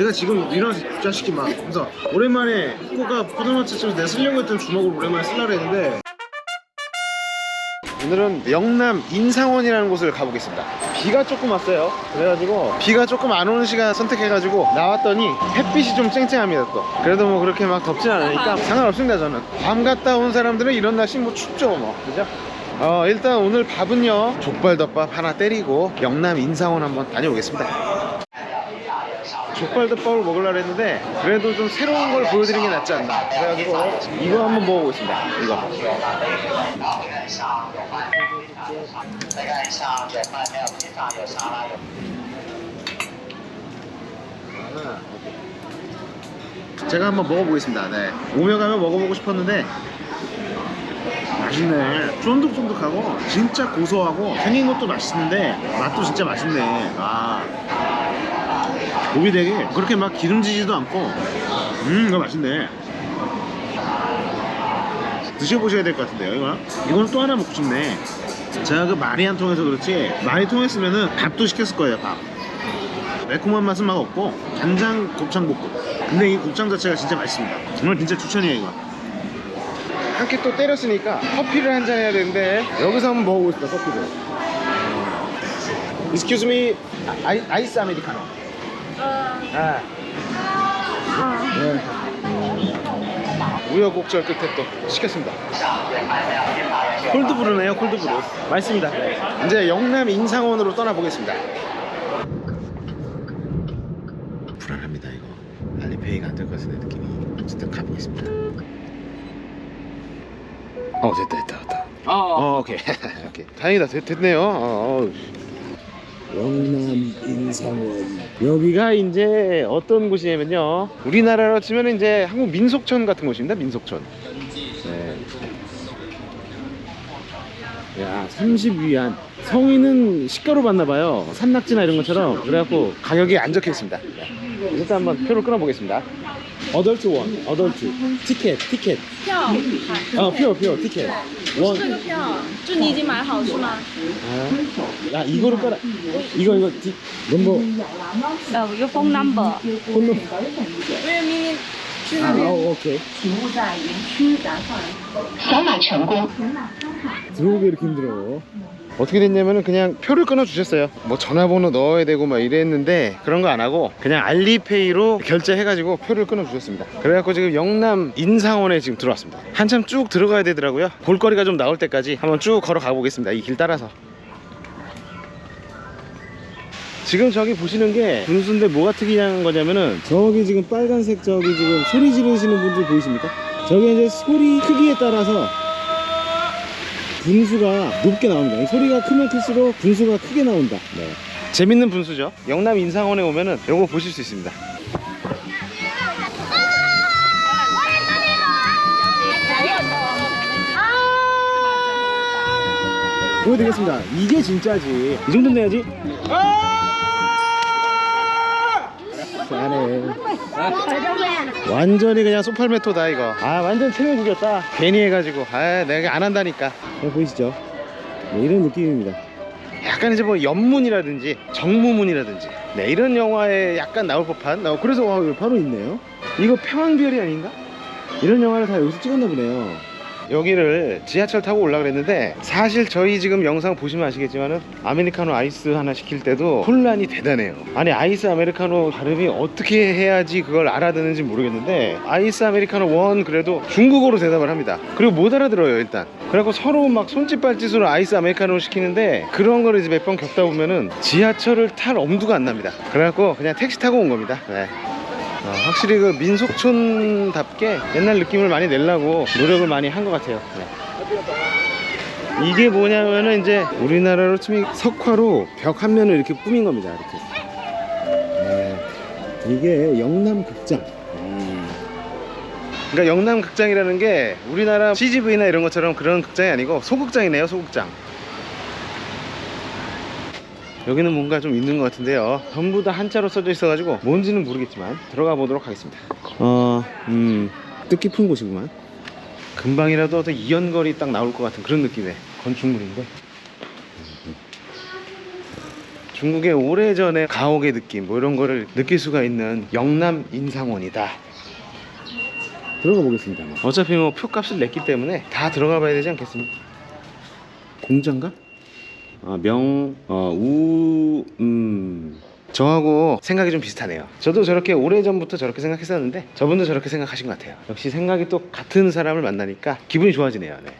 제가 지금 이런 자식이 막 그래서 오랜만에 후쿠오카 포도마차집에서 내가 쓰려고 했던 주먹을 오랜만에 쓰려고 했는데 오늘은 영남 인상원이라는 곳을 가보겠습니다. 비가 조금 왔어요. 그래가지고 비가 조금 안 오는 시간 선택해가지고 나왔더니 햇빛이 좀 쨍쨍합니다 또. 그래도 뭐 그렇게 막 덥진 않으니까 상관없습니다 저는. 밤 갔다 온 사람들은 이런 날씨 뭐 춥죠 뭐 그죠? 어 일단 오늘 밥은요 족발덮밥 하나 때리고 영남 인상원 한번 다녀오겠습니다. 족발덮밥을 먹으려고 했는데 그래도 좀 새로운 걸 보여드리는 게 낫지 않나. 그래가지고 이거 한번 먹어보겠습니다. 이거. 제가 한번 먹어보겠습니다. 네. 오며 가며 먹어보고 싶었는데 맛있네. 쫀득쫀득하고 진짜 고소하고 생긴 것도 맛있는데 맛도 진짜 맛있네. 아. 고기 되게 그렇게 막 기름지지도 않고 음 이거 맛있네. 드셔보셔야 될 것 같은데요, 이거? 이거는 또 하나 먹고 싶네. 제가 그 말이 안 통해서 그렇지 말이 통했으면은 밥도 시켰을 거예요, 밥. 매콤한 맛은 막 없고 간장 곱창볶음 근데 이 곱창 자체가 진짜 맛있습니다 정말 진짜 추천이에요 이거 한 끼 또 때렸으니까 커피를 한 잔 해야 되는데 여기서 한번 먹어보겠습니다 커피를 Excuse me 아이, 아이스 아메리카노 아. 네. 우여곡절 끝에 또 시켰습니다. 콜드브루네요 콜드브루. 맛있습니다. 이제 영남 인상원으로 떠나보겠습니다. 불안합니다 이거. 알리페이가 안 될 것 같은데 느낌이. 어쨌든 가보겠습니다. 어 됐다 됐다 됐다. 어. 오케이. 오케이. 다행이다. 됐, 됐네요. 어, 어. 영남 인상원. 여기가 이제 어떤 곳이냐면요. 우리나라로 치면 이제 한국 민속촌 같은 곳입니다 민속촌. 네. 야 30위안. 성인은 시가로 받나봐요. 산낙지나 이런 것처럼. 그래갖고 가격이 안 적혀 있습니다. 일단 한번 표를 끊어보겠습니다 어덜트 원 어덜트 티켓 티켓 票， 어 표, 표, 티켓 这 원 个票，就你已经买好是吗？ 아, 야 이거를 깔아 이거 이거 디, 넘버 呃，有 phone number。 폰로 因为明明去 아 어, 오케이 扫码成功。 들어오기 이렇게 힘들어. 어떻게 됐냐면은 그냥 표를 끊어 주셨어요. 뭐 전화번호 넣어야 되고 막 이랬는데 그런 거 안 하고 그냥 알리페이로 결제해가지고 표를 끊어 주셨습니다. 그래갖고 지금 영남 인상원에 지금 들어왔습니다. 한참 쭉 들어가야 되더라고요. 볼거리가 좀 나올 때까지 한번 쭉 걸어가 보겠습니다. 이 길 따라서. 지금 저기 보시는 게 분수인데 뭐가 특이한 거냐면은 저기 지금 빨간색 저기 지금 소리 지르시는 분들 보이십니까? 저기 이제 소리 크기에 따라서 분수가 높게 나옵니다. 이 소리가 크면 클수록 분수가 크게 나온다. 네. 재밌는 분수죠. 영남 인상원에 오면은 요거 보실 수 있습니다. 보여드리겠습니다. 이게 진짜지. 이 정도는 내야지. 잘해. 완전히 그냥 소팔메토다 이거. 아 완전 체면 죽였다. 괜히 해가지고. 아 내가 안 한다니까. 네, 보이시죠? 네, 이런 느낌입니다. 약간 이제 뭐 연문이라든지 정무문이라든지 네 이런 영화에 약간 나올 법한 어, 그래서 와 바로 있네요 이거 평왕별이 아닌가? 이런 영화를 다 여기서 찍었나 보네요 여기를 지하철 타고 올라 그랬는데 사실 저희 지금 영상 보시면 아시겠지만은 아메리카노 아이스 하나 시킬 때도 혼란이 대단해요. 아니 아이스 아메리카노 발음이 어떻게 해야지 그걸 알아듣는지 모르겠는데 아이스 아메리카노 원 그래도 중국어로 대답을 합니다. 그리고 못 알아들어요 일단. 그래갖고 서로 막 손짓 발짓으로 아이스 아메리카노를 시키는데 그런 거를 이제 몇 번 겪다 보면은 지하철을 탈 엄두가 안 납니다. 그래갖고 그냥 택시 타고 온 겁니다. 네. 어, 확실히 그 민속촌답게 옛날 느낌을 많이 내려고 노력을 많이 한 것 같아요. 네. 이게 뭐냐면은 이제 우리나라로 치면 석화로 벽 한 면을 이렇게 꾸민 겁니다. 이렇게. 네. 이게 영남 극장. 그러니까 영남 극장이라는 게 우리나라 CGV나 이런 것처럼 그런 극장이 아니고 소극장이네요, 소극장. 여기는 뭔가 좀 있는 것 같은데요. 전부 다 한자로 써져 있어 가지고 뭔지는 모르겠지만 들어가 보도록 하겠습니다. 어, 음, 뜻깊은 곳이구만. 금방이라도 어떤 이연걸이 딱 나올 것 같은 그런 느낌의 건축물인데. 중국의 오래전의 가옥의 느낌 뭐 이런 거를 느낄 수가 있는 영남 인상원이다 들어가 보겠습니다 어차피 뭐 표값을 냈기 때문에 다 들어가 봐야 되지 않겠습니까 공장가? 아, 명, 어, 우, 음. 저하고 생각이 좀 비슷하네요. 저도 저렇게 오래전부터 저렇게 생각했었는데 저분도 저렇게 생각하신 것 같아요. 역시 생각이 또 같은 사람을 만나니까 기분이 좋아지네요. 네.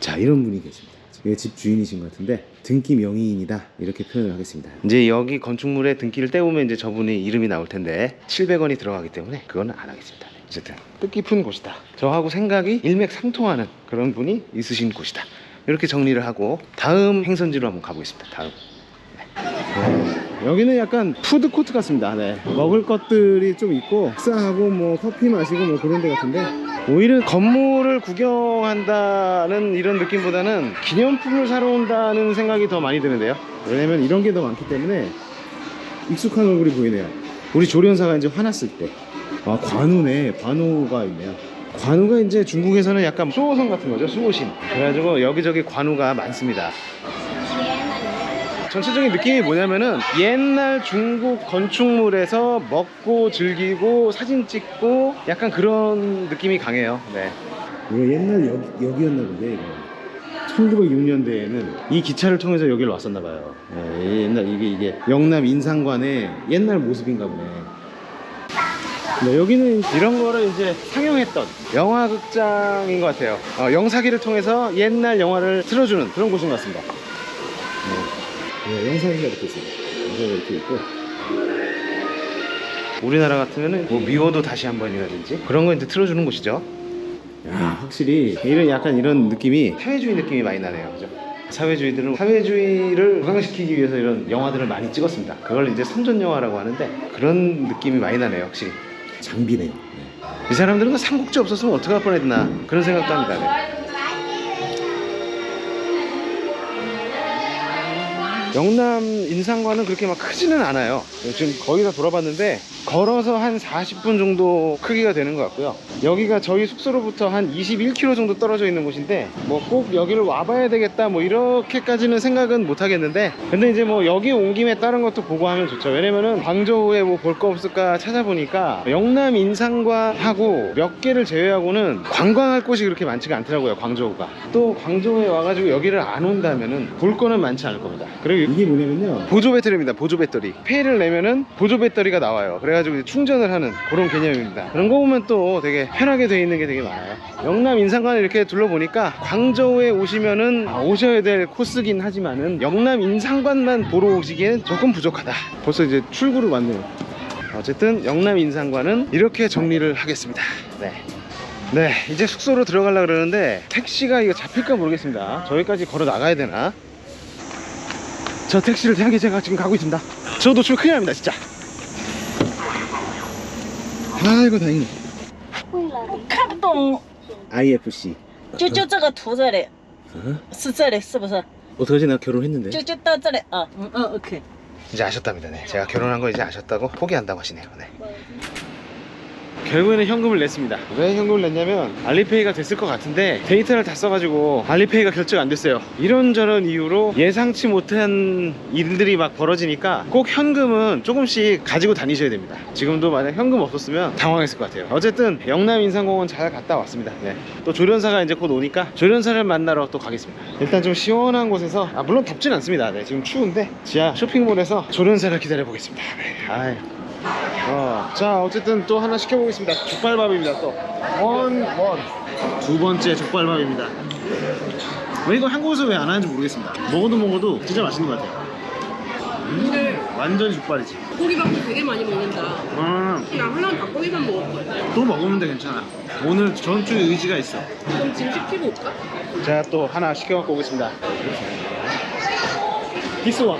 자, 이런 분이 계십니다. 집 주인이신 것 같은데 등기 명의인이다 이렇게 표현을 하겠습니다. 이제 여기 건축물에 등기를 떼우면 이제 저분의 이름이 나올 텐데 700원이 들어가기 때문에 그거는 안 하겠습니다. 네. 어쨌든 뜻깊은 곳이다. 저하고 생각이 일맥상통하는 그런 분이 있으신 곳이다. 이렇게 정리를 하고 다음 행선지로 한번 가보겠습니다. 다음. 네. 여기는 약간 푸드 코트 같습니다. 네. 먹을 것들이 좀 있고 식사하고 뭐 커피 마시고 뭐 그런 데 같은데 오히려 건물을 구경한다는 이런 느낌보다는 기념품을 사러 온다는 생각이 더 많이 드는데요. 왜냐면 이런 게 더 많기 때문에 익숙한 얼굴이 보이네요. 우리 조련사가 이제 화났을 때. 아, 관우네. 관우가 있네요. 관우가 이제 중국에서는 약간 수호성 같은 거죠. 수호신. 그래가지고 여기저기 관우가 많습니다. 전체적인 느낌이 뭐냐면은 옛날 중국 건축물에서 먹고 즐기고 사진 찍고 약간 그런 느낌이 강해요. 네. 이거 옛날 여기, 여기였나 본데 이거. 1906년대에는 이 기차를 통해서 여기를 왔었나 봐요. 네, 옛날 이게 이게 영남 인상관의 옛날 모습인가 보네. 네, 여기는 이런 거를 이제 상영했던 영화극장인 것 같아요. 어, 영사기를 통해서 옛날 영화를 틀어주는 그런 곳인 것 같습니다. 네, 영상기가 이렇게 있어요. 영상기가 이렇게 있고. 우리나라 같으면은 뭐 미워도 다시 한 번이라든지 그런 거 이제 틀어주는 곳이죠. 야, 확실히 이런 약간 이런 느낌이 사회주의 느낌이 많이 나네요. 그죠? 사회주의들은 사회주의를 부강시키기 위해서 이런 영화들을 많이 찍었습니다. 그걸 이제 선전 영화라고 하는데 그런 느낌이 많이 나네요, 확실히. 장비네요. 이 사람들은 그 삼국지 없었으면 어떻게 할 뻔했나 그런 생각도 합니다. 네. 영남 인상관은 그렇게 막 크지는 않아요. 지금 거의 다 돌아봤는데 걸어서 한 40분 정도 크기가 되는 것 같고요. 여기가 저희 숙소로부터 한 21km 정도 떨어져 있는 곳인데 뭐 꼭 여기를 와봐야 되겠다 뭐 이렇게까지는 생각은 못 하겠는데 근데 이제 뭐 여기 온 김에 다른 것도 보고 하면 좋죠. 왜냐면은 광저우에 뭐 볼 거 없을까 찾아보니까 영남 인상관하고 몇 개를 제외하고는 관광할 곳이 그렇게 많지가 않더라고요. 광저우가 또 광저우에 와가지고 여기를 안 온다면은 볼 거는 많지 않을 겁니다. 그리고 이게 뭐냐면요 보조 배터리입니다. 보조 배터리 페이를 내면은 보조 배터리가 나와요. 그래가지고 충전을 하는 그런 개념입니다. 그런 거 보면 또 되게 편하게 돼 있는 게 되게 많아요. 영남 인상관을 이렇게 둘러보니까 광저우에 오시면은 아, 오셔야 될 코스긴 하지만은 영남 인상관만 보러 오시기엔 조금 부족하다. 벌써 이제 출구를 왔네요. 어쨌든 영남 인상관은 이렇게 정리를 하겠습니다. 네. 네, 이제 숙소로 들어가려고 그러는데 택시가 이거 잡힐까 모르겠습니다. 저기까지 걸어 나가야 되나? 저 택시를 향해 제가 지금 가고 있습니다. 저 노출 큰일 납니다, 진짜. 아이고, 다행이네. 看不懂， IFC. 就就这个图这里， 어? 是这里是不是？ 어떡하지? 나 결혼했는데. 就就到这里啊，嗯嗯，OK。 이제 아셨답니다. 네. 제가 결혼한 거 이제 아셨다고 포기한다고 하시네요. 네. 결국에는 현금을 냈습니다. 왜 현금을 냈냐면 알리페이가 됐을 것 같은데 데이터를 다 써가지고 알리페이가 결제가 안 됐어요. 이런저런 이유로 예상치 못한 일들이 막 벌어지니까 꼭 현금은 조금씩 가지고 다니셔야 됩니다. 지금도 만약 현금 없었으면 당황했을 것 같아요. 어쨌든 영남 인상공원 잘 갔다 왔습니다. 네. 또 조련사가 이제 곧 오니까 조련사를 만나러 또 가겠습니다. 일단 좀 시원한 곳에서 아 물론 덥진 않습니다. 네, 지금 추운데 지하 쇼핑몰에서 조련사를 기다려 보겠습니다. 네. 어, 자 어쨌든 또 하나 시켜보겠습니다. 족발밥입니다 또원원두 번째 족발밥입니다. 왜 이거 한국에서 왜 안 하는지 모르겠습니다. 먹어도 먹어도 진짜 맛있는 것 같아요. 근데 완전 족발이지. 닭고기밥도 되게 많이 먹는다. 음, 나 하나는 닭고기밥 먹을 거야. 또 먹으면 돼 괜찮아. 오늘 전투 의지가 있어. 그럼 지금 시키고 올까? 제가 또 하나 시켜갖고 오겠습니다. 피스왕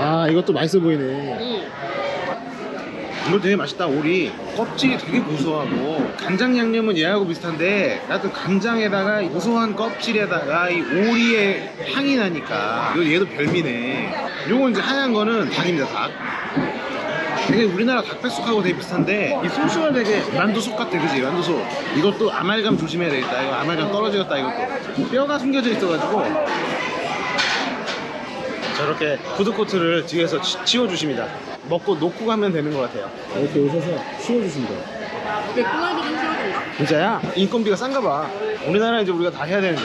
아 이것도 맛있어 보이네. 응. 이거 되게 맛있다 오리. 껍질이 되게 고소하고. 간장 양념은 얘하고 비슷한데 나도 간장에다가 이 고소한 껍질에다가 이 오리의 향이 나니까. 이거 얘도 별미네. 요거 이제 하얀 거는 닭입니다 닭. 되게 우리나라 닭백숙하고 되게 비슷한데 이 소스가 되게 만두속 같아 그지? 만두속 이것도 아말감 조심해야 되겠다. 이거 아말감 떨어지겠다 이것도. 뼈가 숨겨져 있어가지고 저렇게 푸드코트를 뒤에서 치, 치워주십니다. 먹고 놓고 가면 되는 것 같아요. 이렇게 오셔서 치워주십니다. 왜 꼬라지 좀 싫어진가? 진짜야? 인건비가 싼가 봐. 우리나라 이제 우리가 다 해야 되는데.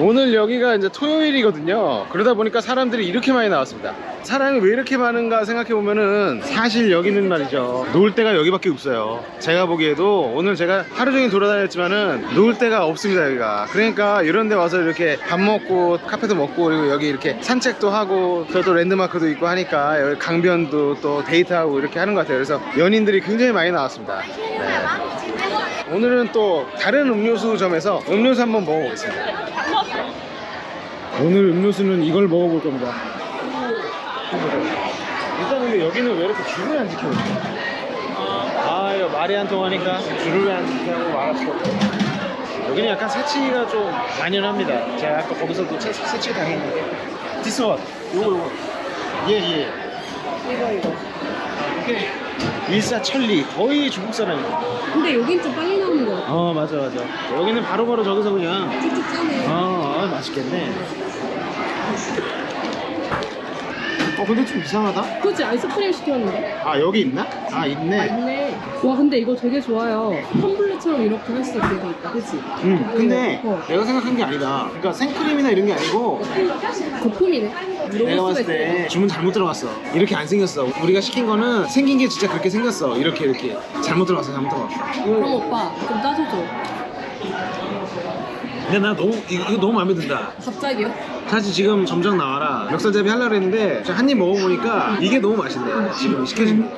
오늘 여기가 이제 토요일이거든요. 그러다 보니까 사람들이 이렇게 많이 나왔습니다. 사람이 왜 이렇게 많은가 생각해 보면은 사실 여기는 말이죠. 놀 데가 여기밖에 없어요. 제가 보기에도 오늘 제가 하루 종일 돌아다녔지만은 놀 데가 없습니다 여기가. 그러니까 이런 데 와서 이렇게 밥 먹고 카페도 먹고 그리고 여기 이렇게 산책도 하고 저도 랜드마크도 있고 하니까 여기 강변도 또 데이트하고 이렇게 하는 것 같아요. 그래서 연인들이 굉장히 많이 나왔습니다. 네. 오늘은 또 다른 음료수점에서 음료수 한번 먹어보겠습니다. 오늘 음료수는 이걸 먹어볼 겁니다. 여기는 왜 이렇게 줄을 안 지켜요? 아 이거 말이 안 통하니까 줄을 왜 안 지키냐고 말할 수 없고 여기는 약간 새치기가 좀 만연합니다. 제가 아까 거기서도 새, 새치기 당했는데 디스원 요거 요거 예 예 이거 이거. 이렇게 일사천리 거의 중국 사람이에요. 근데 여긴 좀 빨리 나오는 거 같아. 어 맞아 맞아 여기는 바로바로 저기서 그냥 쭉쭉 짜네. 아, 아 맛있겠네 어 근데 좀 이상하다 그치 아이스크림 시켰는데? 아 여기 있나? 아아 있네 있네. 와 근데 이거 되게 좋아요. 텀블러처럼 이렇게 할 수 있게 돼 있다. 그치? 음 근데 어. 내가 생각한 게 아니다 그러니까 생크림이나 이런 게 아니고 거품이네. 내가 봤을 때. 주문 잘못 들어갔어 이렇게 안 생겼어 우리가 시킨 거는 생긴 게 진짜 그렇게 생겼어 이렇게 이렇게 잘못 들어갔어 잘못 들어갔어 그럼 오빠 좀 따줘줘. 근데 나 너무 이거, 이거 너무 마음에 든다 갑자기요? 사실 지금 점정 나와라. 멱살잡이 하려고 했는데 한 입 먹어보니까 이게 너무 맛있네. 지금 시켜진 게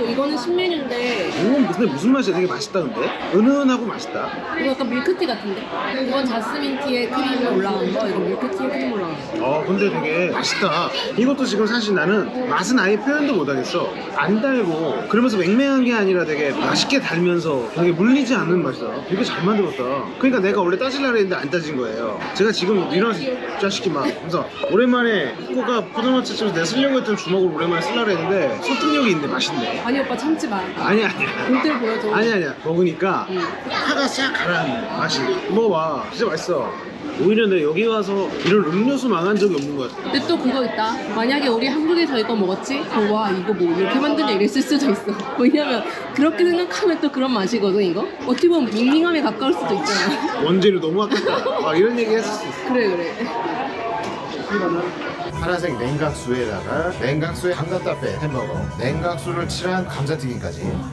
그리고 이거는 신메뉴인데 오, 근데 무슨 맛이야? 되게 맛있다 근데? 은은하고 맛있다. 이거 약간 밀크티 같은데? 이건 자스민 티에 크림이 올라간 거, 이거 밀크티에 크림 올라간 거. 어 근데 되게 맛있다. 이것도 지금 사실 나는 맛은 아예 표현도 못하겠어. 안 달고 그러면서 맹맹한 게 아니라 되게 맛있게 달면서 되게 물리지 않는 맛이다. 되게 잘 만들었다. 그러니까 내가 원래 따질라 그랬는데 안 따진 거예요. 제가 지금 이런 자식이 막 그래서 오랜만에 후쿠오카 포장마차집에서 내가 쓰려고 했던 주먹을 오랜만에 쓰려고 했는데 소통력이 있네. 맛있네 아니 오빠 참지 마. 아니 아니야 본때를 보여줘. 아니 아니야 먹으니까 응. 파가 싹 가라앉는 맛이 먹어봐 진짜 맛있어 오히려 내가 여기 와서 이런 음료수 망한 적이 없는 것 같아 근데 또 그거 있다. 만약에 우리 한국에서 이거 먹었지? 그럼 와 이거 뭐 이렇게 만드냐 이랬을 수도 있어. 왜냐면 그렇게 생각하면 또 그런 맛이거든 이거. 어떻게 보면 밍밍함에 가까울 수도 있잖아. 원재료 너무 아깝다 아, 이런 얘기 했을 수 있어 그래 그래. 파란색 냉각수에다가 냉각수에 감자따페 햄버거 냉각수를 칠한 감자튀김까지